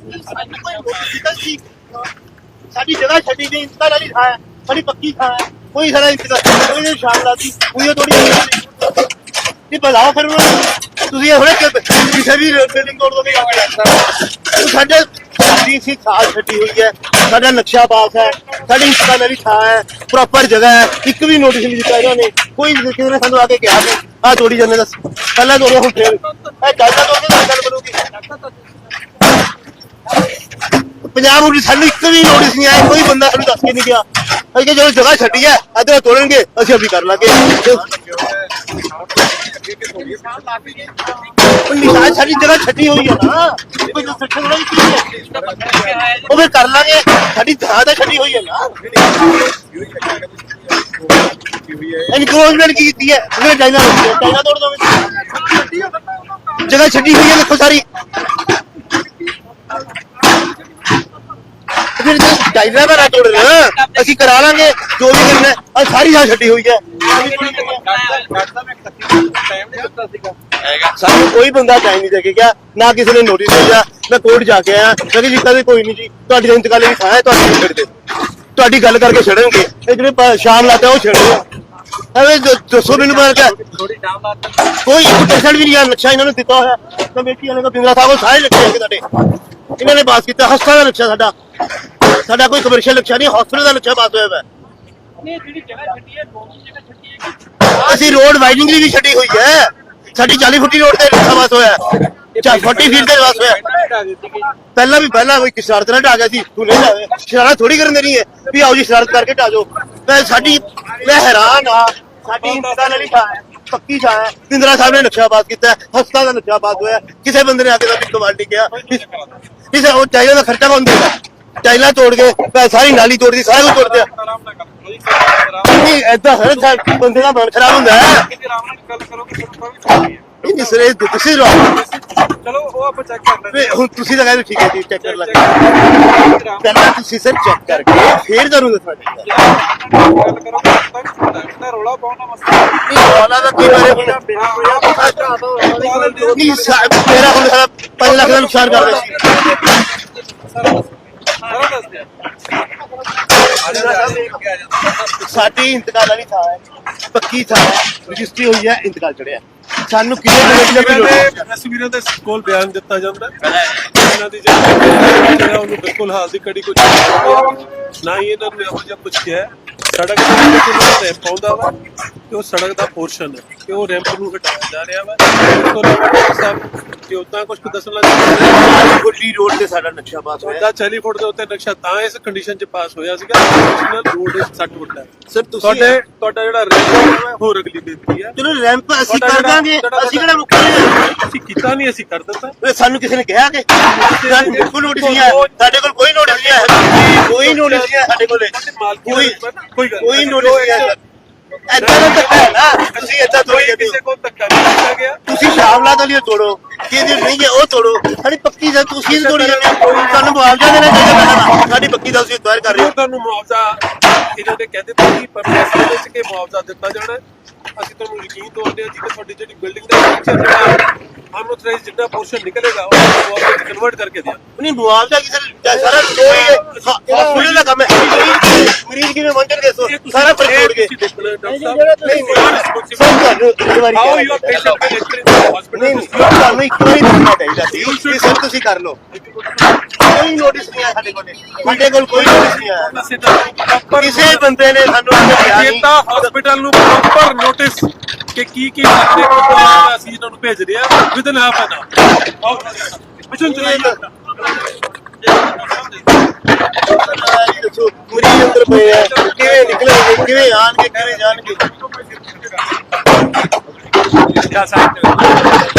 ਸਾਨੂੰ ਕੋਈ ਨੋਟਿਸ ਸੀ ਸਾਡੀ ਜਗ੍ਹਾ ਛੱਡੀ ਗਈ ਇੰਤਜ਼ਾਰ ਵਾਲੀ ਥਾਂ ਹੈ ਸਾਡੀ ਪੱਕੀ ਥਾਂ ਹੈ ਕੋਈ ਸਾਡਾ ਇੰਤਜ਼ਾਰ ਕੋਈ ਨਹੀਂ ਸ਼ਾਮ ਲਾਤੀ ਕੋਈ ਥੋੜੀ ਇਹ ਬਲਾਓ ਫਿਰ ਤੁਸੀਂ ਇਹ ਕਿਸੇ ਵੀ ਬਿਲਡਿੰਗ ਤੋੜ ਦੋਗੇ ਆ ਕੇ ਸਾਡੇ ਸਾਡੀ ਸੀ ਥਾਂ ਛੱਡੀ ਹੋਈ ਹੈ ਸਾਡਾ ਨਕਸ਼ਾ ਪਾਸ ਹੈ ਸਾਡੀ ਇੰਤਜ਼ਾਰ ਵਾਲੀ ਥਾਂ ਹੈ ਪ੍ਰੋਪਰ ਜਗ੍ਹਾ ਹੈ ਇੱਕ ਵੀ ਨੋਟਿਸ ਨਹੀਂ ਦਿੱਤਾ ਇਹਨਾਂ ਨੇ ਕੋਈ ਕਿਸੇ ਨੇ ਸਾਨੂੰ ਆ ਕੇ ਕਿਹਾ ਕਿ ਆ ਤੋੜੀ ਜਾਂਦੇ ਦੱਸ ਪਹਿਲਾਂ ਤੋੜਿਆ ਹੁਣ ਫੇਰ ਇਹ ਜਾਇਦਾ ਤੋੜ ਕੇ ਗੱਲ ਕਰੂਗੀ ਪੰਜਾਬ ਪੁਲਿਸ ਸਾਨੂੰ ਇੱਕ ਵੀ ਨੋਟਿਸ ਨਹੀਂ ਆਇਆ ਕੋਈ ਬੰਦਾ ਸਾਨੂੰ ਦੱਸ ਕੇ ਨਹੀਂ ਗਿਆ। ਅਸੀਂ ਕਿ ਜਦੋਂ ਜਗ੍ਹਾ ਛੱਡੀ ਹੈ ਅਦਰ ਤੋੜਨਗੇ, ਅਸੀਂ ਅਭੀ ਕਰ ਲਾਂਗੇ। ਨਿਸ਼ਾਨ ਸਾਡੀ ਜਗ੍ਹਾ ਛੱਡੀ ਹੋਈ ਹੈ ਨਾ, ਕੋਈ ਸੱਚਾ ਨਹੀਂ ਕੀ ਹੈ। ਉਹ ਫਿਰ ਕਰ ਲਾਂਗੇ, ਸਾਡੀ ਥਾਂ ਤਾਂ ਛੱਡੀ ਹੋਈ ਹੈ ਨਾ। ਇਨਕਰੋਚਮੈਂਟ ਕੀਤੀ ਹੈ? ਉਹਨੇ ਚਾਈਨਾ ਚਾਈਨਾ ਤੋੜ ਦੋਗੇ ਜਗ੍ਹਾ ਛੱਡੀ ਹੋਈ ਹੈ, ਦੇਖੋ ਸਾਰੀ। ਫਿਰ ਜੇ ਚਾਈਨਾ ਦਾ ਨਾ ਤੋੜ ਅਸੀਂ ਕਰਾ ਲਾਂਗੇ, ਜੋ ਵੀ ਕਰਨਾ ਹੈ। ਸਾਰੀ ਥਾਂ ਛੱਡੀ ਹੋਈ ਹੈ। ਸਾਨੂੰ ਕੋਈ ਬੰਦਾ ਟਾਈਮ ਨਹੀਂ ਦੇ ਕੇ ਗਿਆ, ਨਾ ਕਿਸੇ ਨੇ ਨੋਟਿਸ ਭੇਜਿਆ ਮੈਂ ਕੋਰਟ ਜਾ ਕੇ ਆਇਆ। ਮੈਂ ਕਿਹਾ ਜੀ ਕਦੇ ਕੋਈ ਨਹੀਂ ਜੀ। ਤੁਹਾਡੀ ਇੰਤਕਾਲ ਦੀ ਥਾਂ ਹੈ, ਤੁਹਾਡੀ ਨਹੀਂ ਛੱਡਦੇ। ਤੁਹਾਡੀ ਗੱਲ ਕਰਕੇ ਛੱਡਣਗੇ। ਇਹ ਜਿਹੜੇ ਪ- ਸ਼ਾਮ ਲਾਤੇ, ਉਹ ਛੱਡਦੇ ਐਵੇਂ ਦੱਸੋ ਮੈਨੂੰ ਬਾਰ ਕੇ। ਕੋਈ ਇੱਕ ਪਰਸੈਂਟ ਵੀ ਨਹੀਂ ਆ, ਨਕਸ਼ਾ ਇਹਨਾਂ ਨੂੰ ਦਿੱਤਾ ਹੋਇਆ। ਕਮੇਟੀ ਵਾਲੇ ਦਾ ਪਿੰਗਲਾ ਸਾਹਿਬ ਸਾਰੇ ਲੱਗੇ ਹੈਗੇ ਤੁਹਾਡੇ। ਇਹਨਾਂ ਨੇ ਪਾਸ ਕੀਤਾ, ਹਸਪਤਾਲ ਦਾ ਨਕਸ਼ਾ ਸਾਡਾ। ਸਾਡਾ ਕੋਈ ਕਮਰਸ਼ੀਅਲ ਨਕਸ਼ਾ ਨਹੀਂ ਹਸਪਤਾਲ ਦਾ ਨਕਸ਼ਾ ਪਾਸ ਹੋਇਆ ਹੋਇਆ। ਨਹੀਂ ਜਿਹੜੀ ਜਗ੍ਹਾ ਛੱਡੀ ਹੈ ਦੋਨੋਂ ਜਗ੍ਹਾ ਛੱਡੀ ਹੈ ਅਸੀਂ ਰੋਡ ਵਾਈਡਿੰਗ ਦੀ ਵੀ ਛੱਡੀ ਹੋਈ ਹੈ। ਸਾਡੀ 40 ਫੁੱਟੀ ਰੋਡ ਤੇ ਨਕਸ਼ਾ ਪਾਸ ਹੋਇਆ। ਚਾ 40 ਫੀਟ ਤੇ ਪਾਸ ਹੋਇਆ। ਪਹਿਲਾਂ ਵੀ ਪਹਿਲਾਂ ਕੋਈ ਸ਼ਰਾਰਤ ਨਾਲ ਢਾ ਗਿਆ ਸੀ ਤੂੰ ਨਹੀਂ ਜਾਵੇ ਸ਼ਰਾਰਤ ਥੋੜੀ ਕਰਨ ਦੇਣੀ ਹੈ ਵੀ ਆਓ ਜੀ ਸ਼ਰਾਰਤ ਕਰਕੇ ਢਾ ਜਾਓ। ਮੈਂ ਸਾਡੀ ਮੈਂ ਹੈਰਾਨ ਆ ਸਾਡੀ ਇੰਤਜ਼ਾਰ ਵਾਲੀ ਥਾਂ ਹੈ ਪੱਕੀ ਥਾਂ ਹੈ। ਇੰਦਰਾ ਸਾਹਿਬ ਨੇ ਨਕਸ਼ਾ ਪਾਸ ਕੀਤਾ ਹੈ, ਹਸਪਤਾਲ ਦਾ ਨਕਸ਼ਾ ਪਾਸ ਹੋਇਆ ਹੈ। ਕਿਸੇ ਬੰਦੇ ਨੇ ਆ ਕੇ ਤਾਂ ਕਮਾਲ ਨਹੀਂ ਕਿਹਾ। ਕਿਸੇ ਉਹ ਚਾਈਨਾ ਦਾ ਖਰਚਾ ਕੌਣ ਦੇਗਾ ਚਾਈਨਾ ਤੋੜ ਕੇ ਮੈਂ ਸਾਰੀ ਨਾਲੀ ਤੋੜਦੀ ਸਾਰਾ ਕੁਝ ਤੋੜ ਦਿਆ ਨਹੀਂ ਐਦਾਂ ਹਰ ਸਾਲ ਬੰਦੇ ਦਾ ਮਨ ਖਰਾਬ ਹੁੰਦਾ ਹੈ ਨਹੀਂ ਨਹੀਂ ਸਰ ਇਹ ਤੁਸੀਂ ਰੋ ਚਲੋ ਉਹ ਆਪਾਂ ਚੈੱਕ ਕਰ ਲੈਂਦੇ ਹੁਣ ਤੁਸੀਂ ਤਾਂ ਕਹਿੰਦੇ ਠੀਕ ਹੈ ਜੀ ਚੈੱਕ ਕਰ ਲਾਂਗੇ ਪਹਿਲਾਂ ਤੁਸੀਂ ਸਰ ਚੈੱਕ ਕਰਕੇ ਫੇਰ ਤੁਹਾਨੂੰ ਦੱਸਣਾ ਚਾਹੀਦਾ ਗੱਲ ਕਰੋ ਤਾਂ ਤਾਂ ਰੋਲਾ ਪਾਉਣਾ ਮਸਲਾ ਨਹੀਂ ਰੌਲਾ ਦਾ ਕੀ ਬਾਰੇ ਹੁਣ ਨਹੀਂ ਮੇਰਾ ਹੁਣ ਸਾਰਾ 5 ਲੱਖ ਦਾ ਨੁਕਸਾਨ ਕਰ ਰਿਹਾ ਸੀ ਸਾਡੀ ਇੰਤਕਾਲ ਵਾਲੀ ਥਾਂ ਹੈ ਪੱਕੀ ਥਾਂ ਹੈ ਰਜਿਸਟਰੀ ਹੋਈ ਹੈ ਇੰਤਕਾਲ ਚੜਿਆ ਸਾਨੂੰ ਕਿਸੇ ਦਾ ਲੋੜ ਨਹੀਂ ਤਸਵੀਰਾਂ ਦੇ ਕੋਲ ਬਿਆਨ ਦਿੱਤਾ ਜਾਂਦਾ ਹੈ। ਇਹਨਾਂ ਦੀ ਜਿਹੜੀ ਉਹਨੂੰ ਬਿਲਕੁਲ ਹਾਲ ਦੀ ਕੜੀ ਕੁਝ ਨਾ ਹੀ ਇਹਨਾਂ ਨੂੰ ਇਹੋ ਜਿਹਾ ਕੁਝ ਕਿਹਾ। ਸੜਕ ਦੇ ਵਿੱਚ ਰੈਂਪ ਆਉਂਦਾ ਵਾ ਤੇ ਉਹ ਸੜਕ ਦਾ ਪੋਰਸ਼ਨ ਹੈ। ਕਿ ਉਹ ਰੈਂਪ ਨੂੰ ਹਟਾਇਆ ਜਾ ਰਿਹਾ ਵਾ। ਇਸ ਤੋਂ ਇਲਾਵਾ ਸਾਹਿਬ ਕਿ ਉਦਾਂ ਕੁਝ ਦੱਸਣਾ ਸਾਰੀ ਗੁੱਡੀ ਰੋਡ ਤੇ ਸਾਡਾ ਨਕਸ਼ਾ ਪਾਸ ਹੋਇਆ। ਉਹਦਾ 40 ਫੁੱਟ ਦੇ ਉੱਤੇ ਨਕਸ਼ਾ ਤਾਂ ਇਸ ਕੰਡੀਸ਼ਨ 'ਚ ਪਾਸ ਹੋਇਆ ਸੀਗਾ। ਨੈਸ਼ਨਲ ਰੋਡ 60 ਫੁੱਟ ਸਰ ਤੁਸੀਂ ਤੁਹਾਡੇ ਤੁਹਾਡਾ ਜਿਹੜਾ ਰੈਂਪ ਹੈ ਹੋਰ ਅਗਲੀ ਬੇਨਤੀ ਹੈ। ਚਲੋ ਰੈਂਪ ਅਸੀਂ ਕਰ ਦਾਂਗੇ। ਅਸੀਂ ਕਿਹੜਾ ਮੁੱਕਰ ਹਾਂ? ਅਸੀਂ ਕੀਤਾ ਨਹੀਂ ਅਸੀਂ ਕਰ ਦਿੱਤਾ। ਸਾਨੂੰ ਕਿਸੇ ਨੇ ਕਿਹਾ ਕਿ ਸਾਨੂੰ ਬਿਲਕੁਲ ਨੋਟਿਸ ਨਹੀਂ ਆਇਆ। ਸਾਡੇ ਕੋਲ ਕੋਈ ਨੋਟਿਸ ਨਹੀਂ ਆਇਆ। ਕੋਈ ਨੋਟਿਸ ਨਹੀਂ ਆਇਆ ਸਾਡੇ ਕੋਲ। ਕੋਈ ਗੱਲ ਕੋਈ ਨੋਟਿਸ ਨਹੀਂ ਆਇਆ। ਐਦਾਂ ਦਾ ਧੱਕਾ ਹੈ ਨਾ। ਤੁਸੀਂ ਐਦਾਂ ਜਾਂਦੇ ਕਿਸੇ ਹੋ ਕੋਲ ਧੱਕਾ ਨਹੀਂ ਗਿਆ। ਤੁਸੀਂ ਤੋਂ ਤੋੜੋ। ਨਹੀਂ ਹੈ ਉਹ ਤੋੜੋ। ਸਾਡੀ ਪੱਕੀ ਦਾ ਤੁਸੀਂ ਇਹ ਤੋੜੀ ਜਾਂਦੇ ਹੋ। ਤੁਹਾਨੂੰ ਮੁਆਵਜ਼ਾ ਦੇਣਾ ਚਾਹੀਦਾ ਪਹਿਲਾਂ ਸਾਡੀ ਪੱਕੀ ਦਾ ਤੁਸੀਂ ਇਤਵਾਰ ਕਰ ਰਹੇ ਹੋ। ਤੁਹਾਨੂੰ ਮੁਆਵਜ਼ਾ ਇਹਨਾਂ ਨੇ ਕਹਿੰਦੇ ਤੁਸੀਂ ਪਰ ਫੈਸਲੇ ਵਿੱਚ ਕਿ ਮੁਆਵਜ਼ਾ ਦਿੱਤਾ ਜਾਣਾ? ਹੈ। ਅਸੀਂ ਤੁਹਾਨੂੰ ਯਕੀਨ ਦਵਾਉਂਦੇ ਹਾਂ ਜੀ ਕਿ ਤੁਹਾਡੀ ਜਿਹੜੀ ਬਿਲਡਿੰਗ ਦਾ ਸਟਰਕਚਰ ਜਿਹੜਾ ਅਨਆਥੋਰਾਈਜ਼ ਜਿੰਨਾ ਪੋਰਸ਼ਨ ਨਿਕਲੇਗਾ ਉਹ ਮੁਆਵਜ਼ੇ ਵਿੱਚ ਕਨਵਰਟ ਕਰਕੇ ਦਿਆਂ। ਨਹੀਂ ਮੁਆਵਜ਼ਾ ਕਿਸੇ ਸਾਰਾ ਕੋਈ ਹਸਪੀਟਲ ਦਾ ਕੰਮ ਹੈ। ਮਰੀਜ਼ ਕਿਵੇਂ ਮੰਨਣਗੇ ਸੋ ਸਾਰਾ ਪਰ ਤੁਸੀਂ ਦੇਖਣਾ ਡਾਕਟਰ ਨਹੀਂ ਨਹੀਂ ਤੁਹਾਨੂੰ ਇੱਕ ਵਾਰੀ ਹਾਊ ਯੂਰ ਰਿਹਾ। ਪੇਸ਼ੈਂਟ ਐਂਟਰ ਇਨ ਨਹੀਂ ਨਹੀਂ ਤੁਹਾਨੂੰ ਇੱਕ ਵਾਰੀ ਦੱਸਣਾ ਚਾਹੀਦਾ ਸੀ ਇਹ ਸਭ ਤੁਸੀਂ ਕਰ ਲਓ ਕੋਈ ਨੋਟਿਸ ਨਹੀਂ ਆਇਆ ਸਾਡੇ ਕੋਲ ਸਾਡੇ ਕੋਲ ਕੋਈ ਨੋਟਿਸ ਨਹੀਂ ਆਇਆ ਕਿਸੇ ਬੰਦੇ ਨੇ ਸਾਨੂੰ ਆ ਦਿੱਤਾ ਹਸਪੀਟਲ ਨੂੰ ਪ੍ਰੋਪਰ ਨੋਟਿਸ ਕਿ ਕੀ ਕੀ ਕਰਦੇ ਕੀ ਅਸੀਂ ਇਹਨਾਂ ਨੂੰ ਭੇਜ ਰਹੇ ਹਾਂ within half an hour mission ਚਲਾਈ ਦੱਸੋ ਮਰੀਜ਼ ਅੰਦਰ ਪਏ ਆ। ਕਿਵੇਂ ਨਿਕਲਣਗੇ ਕਿਵੇਂ ਆਣਗੇ ਕਿਵੇਂ ਜਾਣਗੇ? ਜਾ ਸਕਦੇ